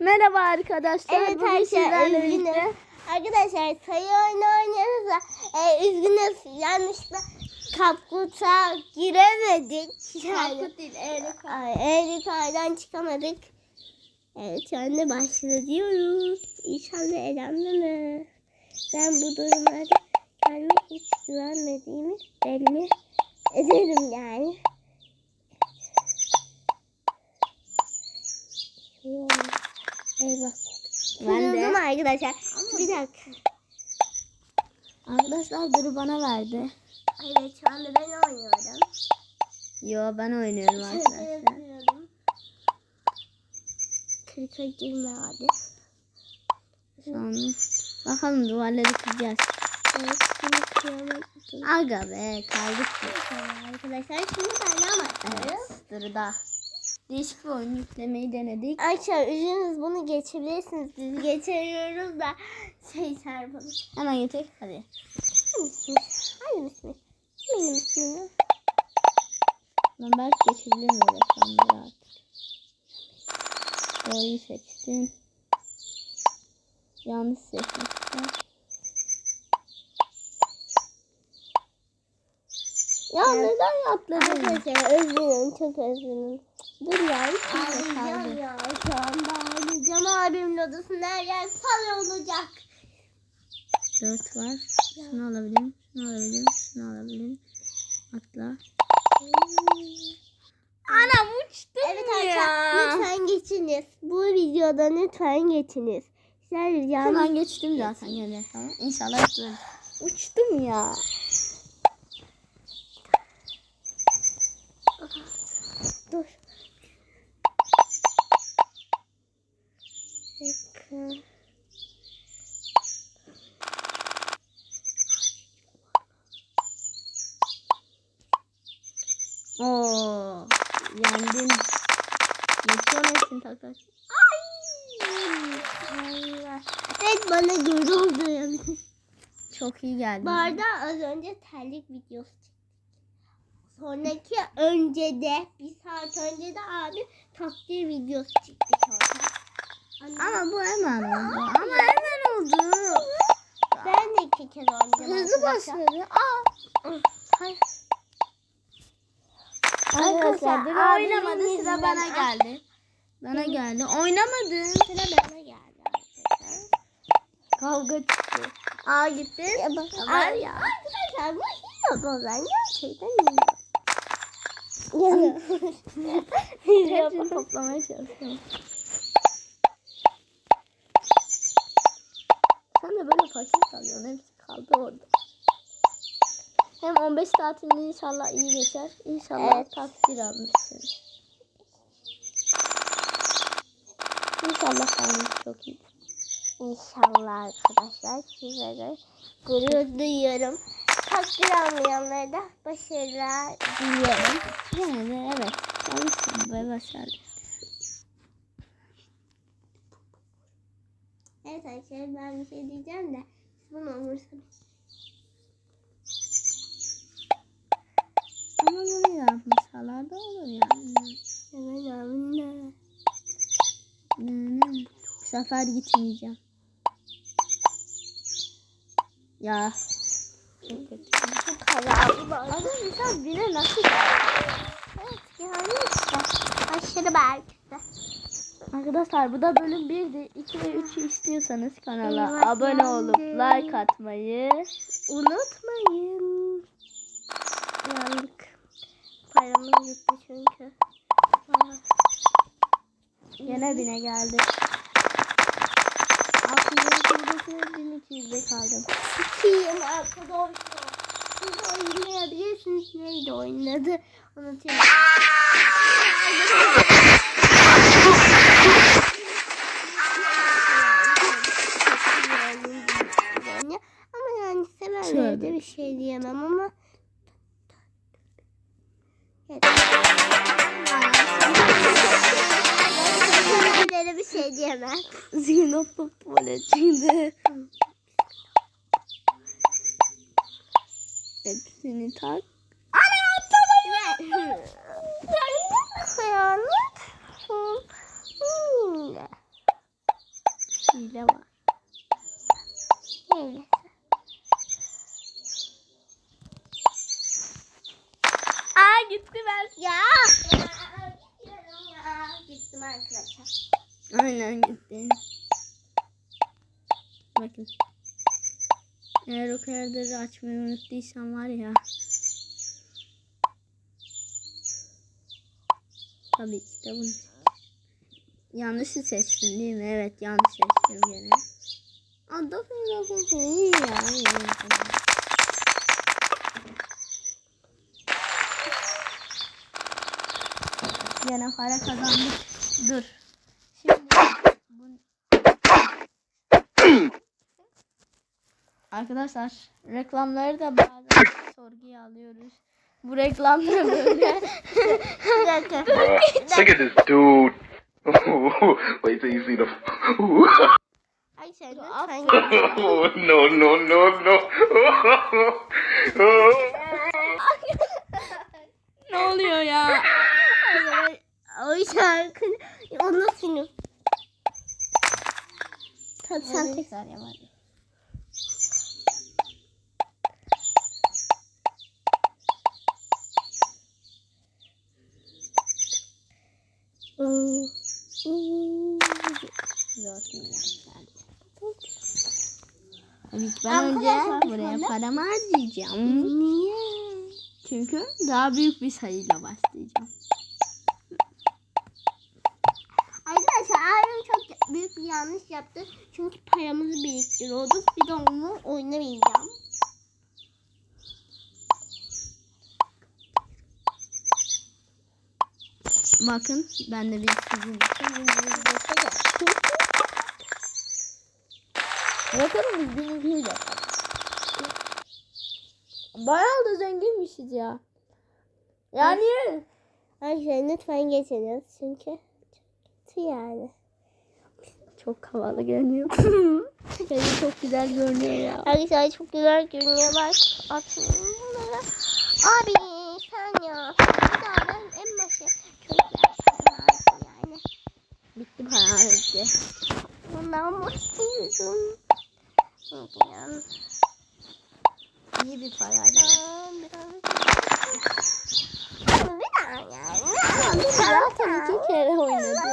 Merhaba arkadaşlar. Evet arkadaşlar birlikte Arkadaşlar sayı oyunu oynuyoruz da e, üzgünüz yanlışlıkla kapkuta giremedik. Yani, Kaput değil, eğri Ay, eğri kaydan çıkamadık. Evet şu anda başlıyoruz. İnşallah eğlenmeme. Ben bu durumlarda kendime hiç güvenmediğimi belli ederim yani. Eyvah. Ben de. Arkadaşlar. Bir dakika. Arkadaşlar Duru bana verdi. Evet şu anda ben oynuyorum. Yo ben oynuyorum arkadaşlar. Kırka girme hadi. Şu an bakalım duvarları kıracağız. Evet şimdi kıyamadım. Aga be kaldık. Arkadaşlar şimdi ben başlıyoruz. Evet Duru'da. Değişik bir oyun yüklemeyi denedik. Arkadaşlar üzülünüz bunu geçebilirsiniz. Biz geçemiyoruz da şey çarpalım. Hemen getir. Hadi. Hadi ismi. Hadi ismi. Benim ismim. Ben belki geçebilirim öyle sanırım artık. Doğruyu seçtim. Yanlış seçmiştim. Ya neden atladın? Arkadaşlar özledim çok özledim. Dur ya. hiç kimse Ağlayacağım kaldı. ya şu anda ağlayacağım. Abimin odasında her yer sal olacak. Dört var. Şunu alabilirim. Şunu alabilirim. Şunu alabilirim. Atla. Anam uçtum Evet arkadaşlar lütfen geçiniz. Bu videoda lütfen geçiniz. Bir canlı. Hemen geçtim zaten gene. Tamam. İnşallah uçtum. Uçtum ya. Bakın. Oo. Yendin. Geçiyor musun tak tak? Allah. Evet bana göre oldu yani. Çok iyi geldi. Bu arada az önce terlik videosu çektik. Sonraki önce de bir saat önce de abi takdir videosu çektik orada. Ama bu hemen oldu. Ama hemen oldu. ben de iki kere oynadım. Hızlı başladı. Aa. Hayır. Arkadaşlar abimin oynamadı sıra bana geldi. Bana geldi. Oynamadı. Sıra bana geldi arkadaşlar. Kavga çıktı. Aa gitti. Ya bak, Ama ay, ya. Arkadaşlar bu hile bozan gerçekten hile. Hepsini toplamaya çalışıyorum. Fakir kalıyorsun. Hepsi kaldı orada. Hem 15 tatilin inşallah iyi geçer. İnşallah Evet. takdir almışsın. İnşallah karnın çok iyi. İnşallah arkadaşlar size de gurur duyuyorum. Takdir almayanlara da başarılar diliyorum. De evet. Çalıştım ve başardım. Evet ben bir şey diyeceğim de siz bunu umursamayın. Ama bunu yapmışlar da olur yani. Evet anne. Hmm, Bu sefer gitmeyeceğim. Ya. Çok kötü. Bu kadar. Adam insan bile nasıl? Evet yani işte. Aşırı belki de. Arkadaşlar bu da bölüm 1'di. 2 ve 3'ü istiyorsanız kanala Evet, abone olup like atmayı Unutmayın. Yandık. Paramız gitti çünkü. Aa. gene bine geldi. 600 1200'de kaldım. Sikiyim arkadaşlar. Siz oynayabilirsiniz. Neydi oynadı? Unutuyorum. Zinopop tuvaletinde. Hepsini tak. Kıyamet. Hmm. Hile var. Neyse. Aa gitti ben. Ya. Gittim arkadaşlar. Aynen gitti. Bakın. Eğer o karaları açmayı unuttuysam var ya. Tabii ki de bunu. Yanlışı seçtim değil mi? Evet yanlış seçtim gene. Ya. Gene para kazandık. Dur. Şimdi bu- Arkadaşlar reklamları da bazen sorguya alıyoruz. Bu reklamlar böyle. Bir dakika. Look at this dude. Wait till you see the. Ay sen lütfen no, no, no, no. ne oluyor ya? O şarkı onu sinir. Hadi sen tekrar yap ki ben önce buraya paramı harcayacağım. Niye? Çünkü daha büyük bir sayıyla başlayacağım. Arkadaşlar abim çok büyük bir yanlış yaptı. Çünkü paramızı biriktiriyorduk. Bir de onu oynamayacağım. Bakın ben de bir sizin için Bakalım biz bizimkiyi de Bayağı da zenginmişiz ya. Yani Arkadaşlar lütfen geçiniz. Çünkü çok kötü yani. çok havalı görünüyor. yani çok güzel görünüyor ya. Arkadaşlar çok güzel görünüyor. Bak atayım bunları. Abi sen ya. Bir daha ben en başta çok yani. Bitti para bitti. Bundan mutluyum. Yani. İyi bir yani. Zaten iki kere oynadım.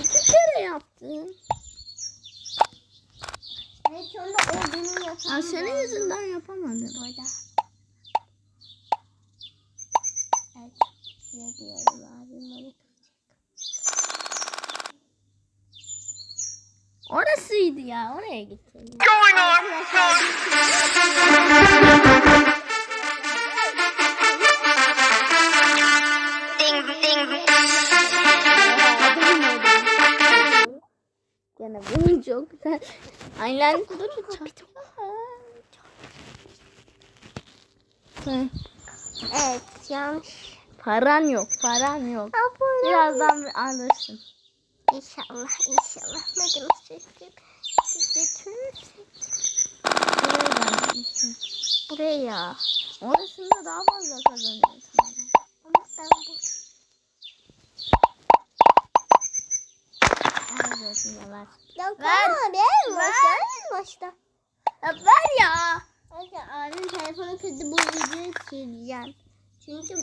İki kere yaptın. Evet sonra o benim yatağım. Aa, senin yüzünden yapamadım. Burada. Evet. Ne diyorum abim bana Orasıydı ya. Oraya on. Gene bunu çok güzel. Aynen. Dur Hı, Evet yanlış. Paran yok. Paran yok. Abone Birazdan bir alırsın. İnşallah inşallah. Medim seçtim. Götürürsek. Buraya gelmişsin. Buraya. Orasında daha fazla kazanıyorsun. Ama ben bu. Al götüne ver. Ya Ver. abi. Ver. Başla. Başla. Ya ver ya. Arkadaşlar abim telefonu kırdı bu videoyu sileceğim. Çünkü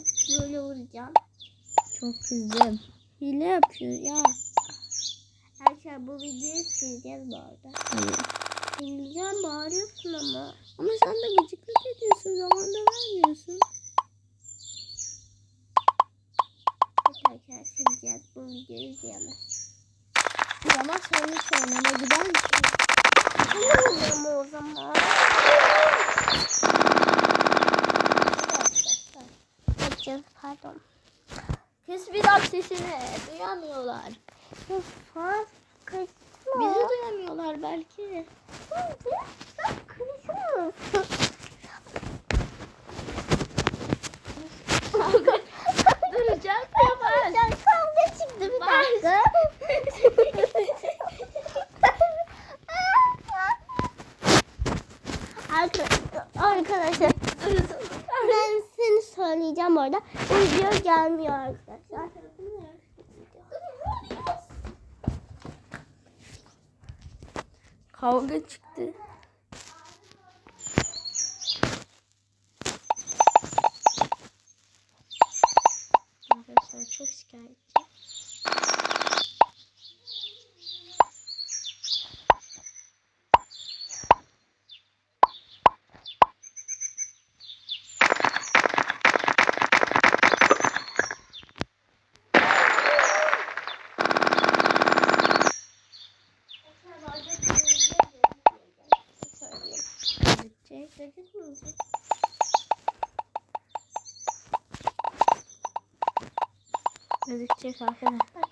böyle vuracağım. Çok kızdım. Hile yapıyor ya. Arkadaşlar bu videoyu sileceğiz bu arada. Sileceğim bağırıyorsun ama. Ama sen de gıcıklık ediyorsun. Zamanda vermiyorsun. Arkadaşlar sileceğiz bu videoyu izleyemez. Ama hiç oynama gider misin? Bilmiyorum o zaman. Kaçacağız pardon. Kız bir bak sesini. Duyamıyorlar. Kaçma. Bizi duyamıyorlar belki. Duracak yapar. Kavga çıktı bir dakika. Arka- Arkadaşlar ben seni söyleyeceğim orada. Video gelmiyor arkadaşlar. Kavga çıktı. Arkadaşlar çok şikayetçi. Gözükmeyecek. Gözükecek arkadaşlar.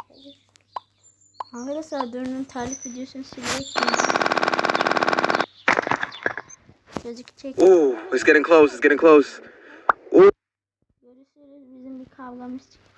Arkadaşlar Dörn'ün tarif videosunu silerek Gözükecek. Ooh, it's getting close. It's getting close. Görüşürüz. Bizim bir kavgamız çıktı.